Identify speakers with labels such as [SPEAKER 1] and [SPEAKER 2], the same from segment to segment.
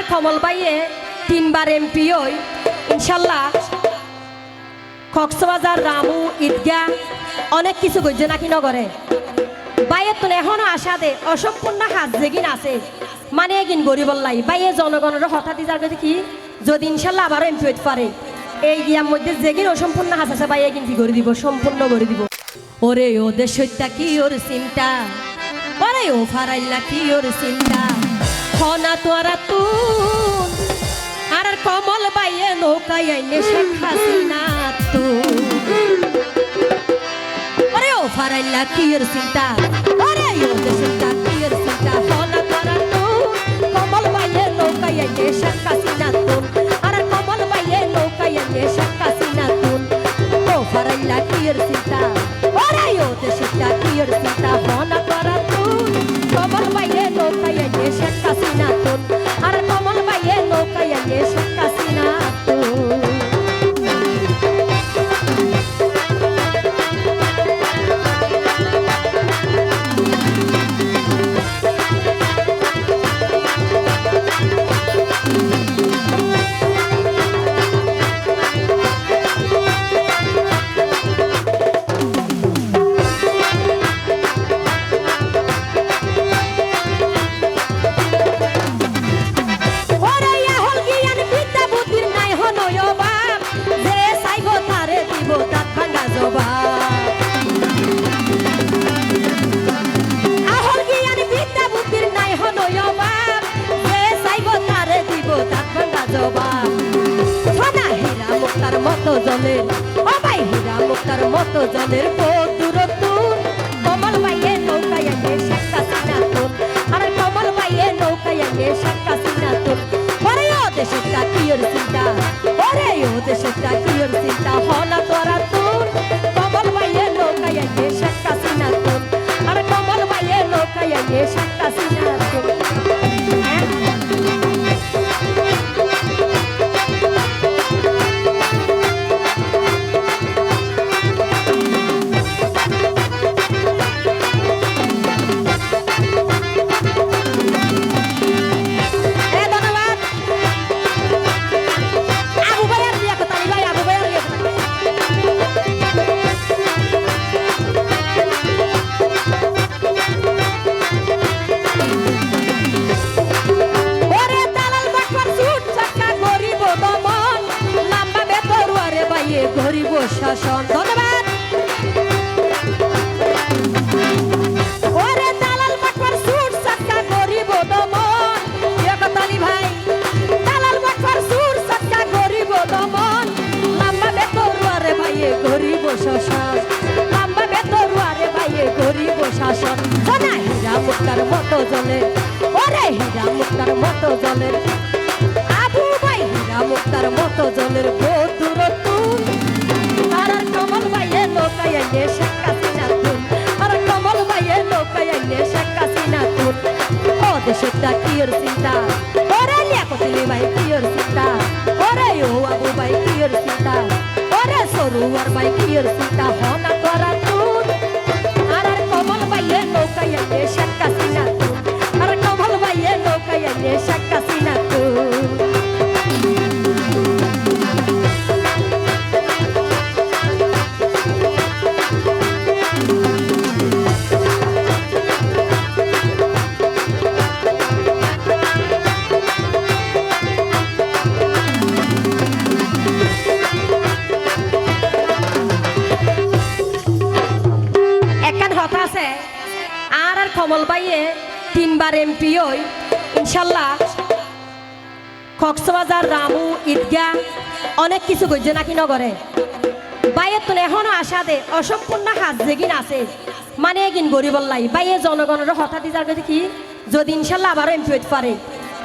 [SPEAKER 1] আর কমল বাইয়ে তিনবার এমপি হই। ইনশাল্লাহ কক্সবাজার, রামু, ঈদগাহ অনেক কিছু গজ্য নাকি নগরে। বাইয়ের তো এখনও আশা দে, অসম্পূর্ণ হাত যেগিন আছে। মানে এগিন গরিবল্লাই বাইয়ে জনগণের হঠাৎ কাছে কি যদি ইনশাল্লাহ আবারও এমপি হইতে পারে। এই গিয়ার মধ্যে যেগিন অসম্পূর্ণ হাত আছে বাইয়ে এগিন কি করে দিব? সম্পূর্ণ করে দিব। ওরে ও দেশটা কি ওর চিন্তা? ওরে ও ফারাইল্লা কি ওর চিন্তা? হনা তোরা তুন আর কমল বাইয়ে নৌকায় আইনে শেখ হাসিনা তুন ওরে ও ফারাইল্লা, কি ওর চিন্তা? ওরে ও দেশটা কি চিন্তা? হনা তোরা তুন কমল বাইয়ে নৌকায় আইনে শেখ হাসিনা তুন আর কমল বাইয়ে নৌকায় আইনে শেখ হাসিনা তুন ও ফারাইল্লা, কি চিন্তা? ওরে ও দেশটা কি চিন্তা? হনা তোরা তুন কমল বাইয়ে নৌকায় শেখ হাসিনা তুন আর কমল বাইয়ে নৌকায় আইনে মতো জলের ও হীরা মুক্তার মতো জলের দূরত্বন কমল ভাইয়ের নৌকায় আগে সিনাতন আর কমল ভাইয়ের নৌকায় আগে দালাল বাটপার সুট চাকা গরিব শাসন। লাম্বা বেতরুয়ারে বাইয়ে গরিব শাসন। সোনা হীরা মুক্তার মতো জলে। আইনে শেখ হাসিনা তুন আর কমল ভাইয়ে আইনে শেখ হাসিনা তুন ও দেশটা কি ওর চিন্তা ওরে লিয়াকতিলি ভাই কি ওর চিন্তা ওরে ও আবু ভাই কি ওর চিন্তা ওরে সরুয়ার ভাই কি ওর চিন্তা হনা করা আর আর কমল বাইয়ে তিনবার এমপি হই। ইনশাল্লাহ কক্সবাজার, রামু, ঈদগাহ অনেক কিছু গজ্য নাকি নগরে। বাইয়ের তো এখনও আশা দে, অসম্পূর্ণ হাত যেগিন আছে। মানে এগিন গরিবল্লাই বাইয়ে জনগণের হঠাৎ যার কাছে কি, যদি ইনশাল্লাহ আবারও এমপি হইতে পারে।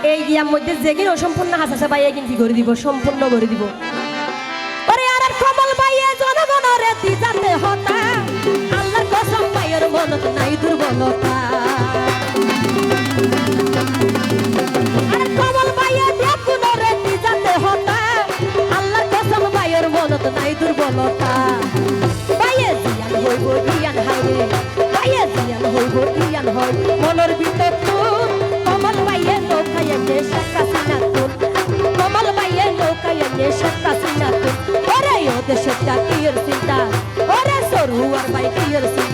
[SPEAKER 1] এই গিয়ার মধ্যে যেগিন অসম্পূর্ণ হাত আছে, বাইয়ে এগিন কি করে দিব? সম্পূর্ণ করে দিব। আর আর কমল বাইয়ে জনগণরে দিজাতে হতা বাইয়ের নাই দুর্বলতা। আর কমল বাইয়ে দেখুনরে দিজাতে হতা। আল্লাহর কসম বাইয়ের মনত নাই দুর্বলতা। বাইয়ে জিয়ান হইব, ইয়ান হাইরে বাইয়ে জিয়ান হইব, ইয়ান হয়। মনের ভিতর তুন কমল বাইয়ে নৌকায় যে শাখা সিনা এনে শেখ হাসিনা তুন ওরে, ও দেশের জাতীয় চিন্তা ওরে সরুয়ার বাইকের চিন্তা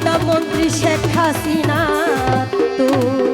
[SPEAKER 1] প্রধানমন্ত্রী শেখ হাসিনা তুন